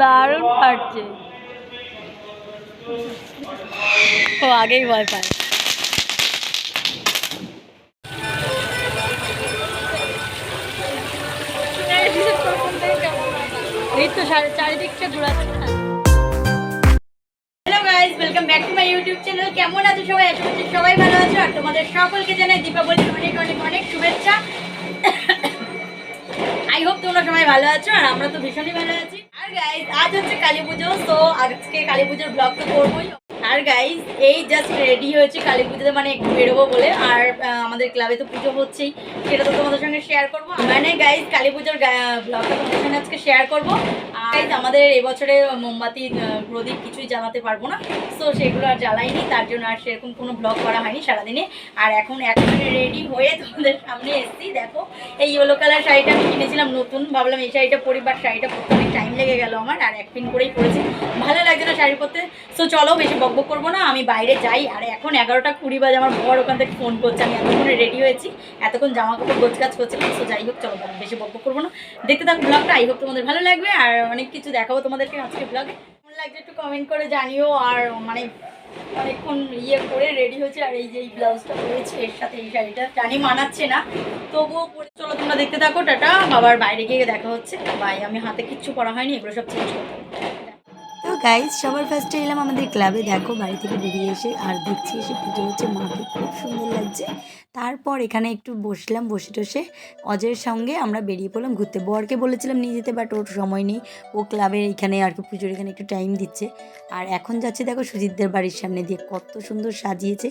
দারুণ ফাটছে ও, আগেই ভয় পায়। চারিদিকটা ইউটিউব চ্যানেল কেমন আছো সবাই? সবাই ভালো আছো। আর তোমাদের সকলকে দীপাবলির অনেক অনেক অনেক শুভেচ্ছা। আই তোমরা সবাই ভালো আছো, আর আমরা তো ভীষণই ভালো আছি। আজ হচ্ছে কালী পুজো তো আজকে কালী পুজোর ব্লগ তো করবোই। আর গাইস এই জাস্ট রেডি হয়েছে, কালী পুজোতে মানে একটু বেরোবো বলে। আর আমাদের ক্লাবে তো পুজো হচ্ছেই, সেটা তো তোমাদের সঙ্গে শেয়ার করব। মানে গাইস কালী পুজোর ব্লগটা তোমাদের সঙ্গে আজকে শেয়ার করব। আর আমাদের এবছরে মোমবাতি প্রদীপ কিছুই জ্বালাতে পারব না। তো সেগুলো আর জ্বালাইনি, তার জন্য আর সেরকম কোনো ব্লগ করা হয়নি সারাদিনে। আর এখন এখন রেডি হয়ে তোমাদের সামনে এসেছি, দেখো। এই ইয়েলো কালার শাড়িটা আমি কিনেছিলাম নতুন, ভাবলাম এই শাড়িটা পরি পরিবার শাড়িটা পরতে টাইম লেগে গেল আমার, আর এক পিন করেই পরেছি। ভালো লাগছে না শাড়ি পরতে। সো চলো, বেশি বকবক করব না, আমি বাইরে যাই। আর এখন এগারোটা কুড়ি বাজে, আমার বর ওখান থেকে ফোন করছে। আমি এতক্ষণে রেডি হয়েছি, এতক্ষণ জামা কাপড় গোছ কাজ করছিলাম। সো যাই হোক, চলো বেশি বকবক করব না। দেখতে থাকো ব্লগটা আই হোক তোমাদের ভালো লাগবে। আর অনেক কিছু দেখাবো তোমাদেরকে আজকে ব্লগে কেমন লাগছে একটু কমেন্ট করে জানিও। আর মানে অনেকক্ষণ ইয়ে করে রেডি হয়েছে। আর এই যে এই ব্লাউজটা পরেছি, এর সাথে এই শাড়িটা জানি মানাচ্ছে না। তবুও পরে চলো, তোমরা দেখতে থাকো, টাটা। আবার বাইরে গিয়ে দেখা হচ্ছে। বাই আমি হাতে কিচ্ছু করা হয়নি, এগুলো সব চেঞ্জ করতে। তো গাইজ সবার ফার্স্টে এলাম আমাদের ক্লাবে দেখো, বাড়ি থেকে বেরিয়ে এসে আর দেখছি এসে পুজো হচ্ছে। মাকে খুব সুন্দর লাগছে। তারপর এখানে একটু বসলাম, বসে টসে। অজয়ের সঙ্গে আমরা বেরিয়ে পড়লাম ঘুরতে। বরকে বলেছিলাম নিয়ে যেতে বাট ওর সময় নেই। ও ক্লাবের এখানে আর কি পুজোর এখানে একটু টাইম দিচ্ছে। আর এখন যাচ্ছে, দেখো, সুজিতদের বাড়ির সামনে দিয়ে। কত সুন্দর সাজিয়েছে।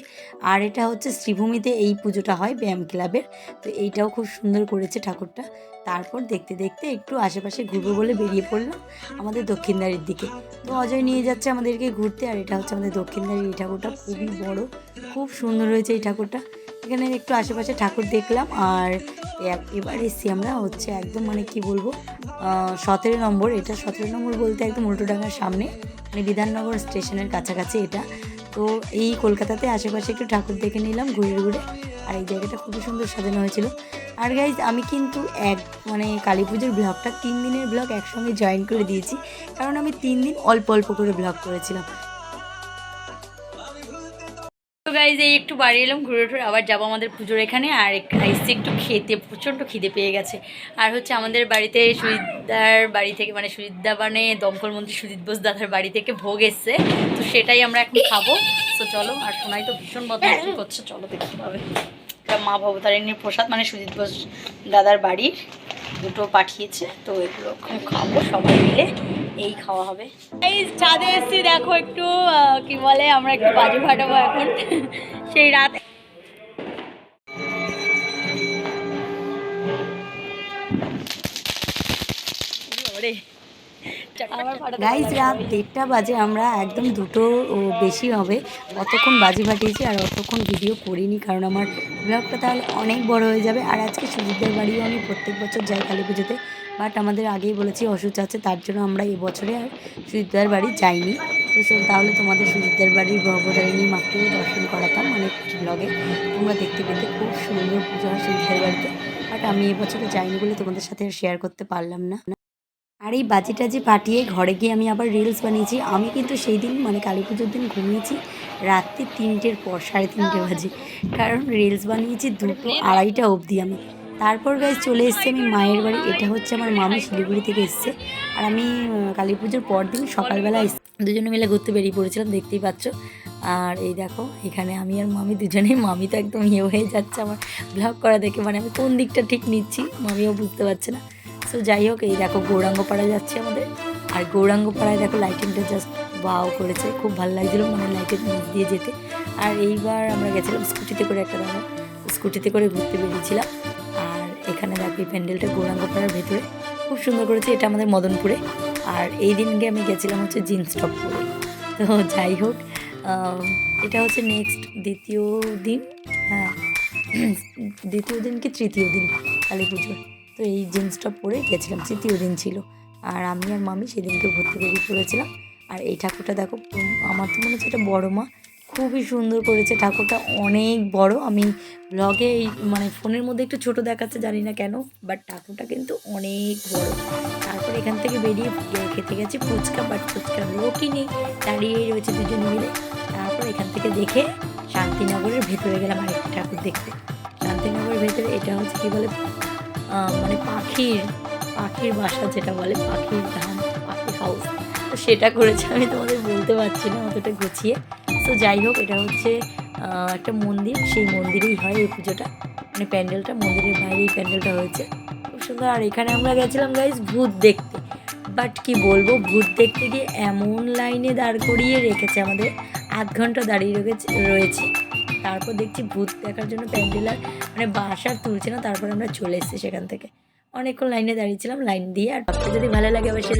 আর এটা হচ্ছে, শ্রীভূমিতে এই পুজোটা হয় ব্যায়াম ক্লাবের তো এইটাও খুব সুন্দর করেছে ঠাকুরটা। তারপর দেখতে দেখতে একটু আশেপাশে ঘুরবো বলে বেরিয়ে পড়লাম আমাদের দক্ষিণদারির দিকে। তো অজয় নিয়ে যাচ্ছে আমাদেরকে ঘুরতে আর এটা হচ্ছে আমাদের দক্ষিণদারি এই ঠাকুরটা। খুবই বড়, খুব সুন্দর হয়েছে এই ঠাকুরটা। এখানে একটু আশেপাশে ঠাকুর দেখলাম আর এবার এসছি আমরা হচ্ছে একদম মানে কি বলব সতেরো নম্বর। এটা সতেরো নম্বর বলতে একদম উল্টোডাঙ্গার সামনে মানে বিধাননগর স্টেশনের কাছাকাছি এটা। তো এই কলকাতাতে আশেপাশে একটু ঠাকুর দেখে নিলাম ঘুরে ঘুরে। আর এই জায়গাটা খুবই সুন্দর সাজানো হয়েছিল। আর গাইজ আমি কিন্তু এক মানে কালী পুজোর ব্লগটা তিন দিনের ব্লগ একসঙ্গে জয়েন করে দিয়েছি। কারণ আমি তিন দিন অল্প অল্প করে ব্লগ করেছিলাম। গাইজ এই একটু বাড়ি এলাম, ঘুরে টুরে আবার যাব আমাদের পুজোর এখানে। আর এসছি একটু খেতে, প্রচণ্ড খিদে পেয়ে গেছে। আর হচ্ছে আমাদের বাড়িতে সুজিতদার বাড়ি থেকে মানে সুজিতদা মানে দমকল মন্ত্রী সুজিত বোস দাদার বাড়ি থেকে ভোগ এসছে। তো সেটাই আমরা এখন খাব। তো চলো, আর সোনাই তো ভীষণ বদমাইশি করছে, চলো দেখতে পাবে মা ভবতারিণীর প্রসাদ মানে সুজিত বোস দাদার বাড়ির দুটো পাঠিয়েছে। তো এগুলো খাব সবাই মিলে। এই খাওয়া হবে। এই ছাদে এসছি দেখো একটু কি বলে আমরা একটু বাজু ফাটাবো এখন। সেই রাত ওরে, রাত দেড়টা বাজে, আমরা একদম দুটো বেশি হবে। অতক্ষণ বাজি ফাটিয়েছি আর অতক্ষণ ভিডিও করিনি, কারণ আমার ব্লগটা তাহলে অনেক বড় হয়ে যাবে। আর আজকে সুজিতদের বাড়িও আমি প্রত্যেক বছর যাই কালী পুজোতে বাট আমাদের আগেই বলেছি অসুচ আছে, তার জন্য আমরা এবছরে আর সুজিতদার বাড়ি যাইনি। তো তাহলে তোমাদের সুজিতদের বাড়ির ভবতারিণী মাকেও দর্শন করাতাম অনেক ব্লগে তোমরা দেখতে পেতে খুব সুন্দর পুজো হয় সুজিতদের বাড়িতে বাট আমি এবছরে যাইনি বলে তোমাদের সাথে শেয়ার করতে পারলাম না। আর এই বাজি টাজি ফাটিয়ে ঘরে গিয়ে আমি আবার রিলস বানিয়েছি, আমি কিন্তু সেই দিন মানে কালী পুজোর দিন ঘুমিয়েছি রাত্রি তিনটের পর, সাড়ে তিনটে বাজে। কারণ রিলস বানিয়েছি দুটো আড়াইটা অবধি আমি। তারপর গাই চলে এসেছি আমি মায়ের বাড়ি, এটা হচ্ছে আমার মামি শিলিগুড়ি থেকে এসছে। আর আমি কালী পুজোর পর দিন সকালবেলা দুজনে মিলে ঘুরতে বেরিয়ে পড়েছিলাম, দেখতেই পাচ্ছ। আর এই দেখো, এখানে আমি আর মামি দুজনেই, মামি তো একদম ইয়ে হয়ে যাচ্ছে আমার ব্লগ করা দেখে। মানে আমি কোন দিকটা ঠিক নিচ্ছি, মামিও বুঝতে পারছে না। সো যাই হোক, এই দেখো গৌরাঙ্গ পাড়ায় যাচ্ছে আমাদের। আর গৌরাঙ্গ পাড়ায় দেখো লাইটিংটা জাস্ট বাও করেছে। খুব ভালো লাগছিল মানে লাইটের নিচ দিয়ে যেতে। আর এইবার আমরা গেছিলাম স্কুটিতে করে একটা দাদা স্কুটিতে করে ঘুরতে বেরিয়েছিলাম। আর এখানে দেখো এই প্যান্ডেলটা গৌরাঙ্গ পাড়ার ভেতরে। খুব সুন্দর করেছে, এটা আমাদের মদনপুরে। আর এই দিনকে আমি গেছিলাম হচ্ছে জিন্স টপ পরে তো যাই হোক এটা হচ্ছে নেক্সট দ্বিতীয় দিন। হ্যাঁ দ্বিতীয় দিন কি তৃতীয় দিন? কালী পুজোর। তো এই জিন্সটা পরে গেছিলাম, তৃতীয় দিন ছিল। আর আমি আর মামি সেদিনকে ঘুরতে বেরিয়ে পড়েছিলাম। আর এই ঠাকুরটা দেখো আমার তো মনে হচ্ছে এটা বড় মা। খুবই সুন্দর করেছে, ঠাকুরটা অনেক বড়। আমি ব্লগে এই মানে ফোনের মধ্যে একটু ছোট দেখাচ্ছে, জানি না কেন বাট ঠাকুরটা কিন্তু অনেক বড়। তারপর এখান থেকে বেরিয়ে খেতে গেছি ফুচকা বাট ফুচকার লোকই নেই, দাঁড়িয়েই রয়েছে দুজন মিলে। তারপর এখান থেকে দেখে শান্তিনগরের ভেতরে গেলাম আরেকটা ঠাকুর দেখতে। শান্তিনগরের ভেতরে এটা হচ্ছে কী বলে মানে পাখির পাখির বাসা যেটা বলে, পাখির ধাম পাখির হাউস তো সেটা করেছে, আমি তোমাদের বলতে পারছি না, অতটা গুছিয়ে। তো যাই হোক, এটা হচ্ছে একটা মন্দির, সেই মন্দিরেই হয় এই পুজোটা। মানে প্যান্ডেলটা, মন্দিরের বাইরে এই প্যান্ডেলটা হয়েছে। খুব সুন্দর, আর এখানে আমরা গেছিলাম গাইজ ভূত দেখতে। বাট কি বলব, ভূত দেখতে গিয়ে এমন লাইনে দাঁড় করিয়ে রেখেছে আমাদের। আধ ঘণ্টা দাঁড়িয়ে রেখেছে রয়েছে। তারপর দেখছি ভূত দেখার জন্য প্যান্ডেল আর মানে বাস আর তুলছে না, তারপর আমরা চলে এসেছি সেখান থেকে। অনেকক্ষণ লাইনে দাঁড়িয়েছিলাম লাইন দিয়ে আর যদি ভালো লাগে অবশ্যই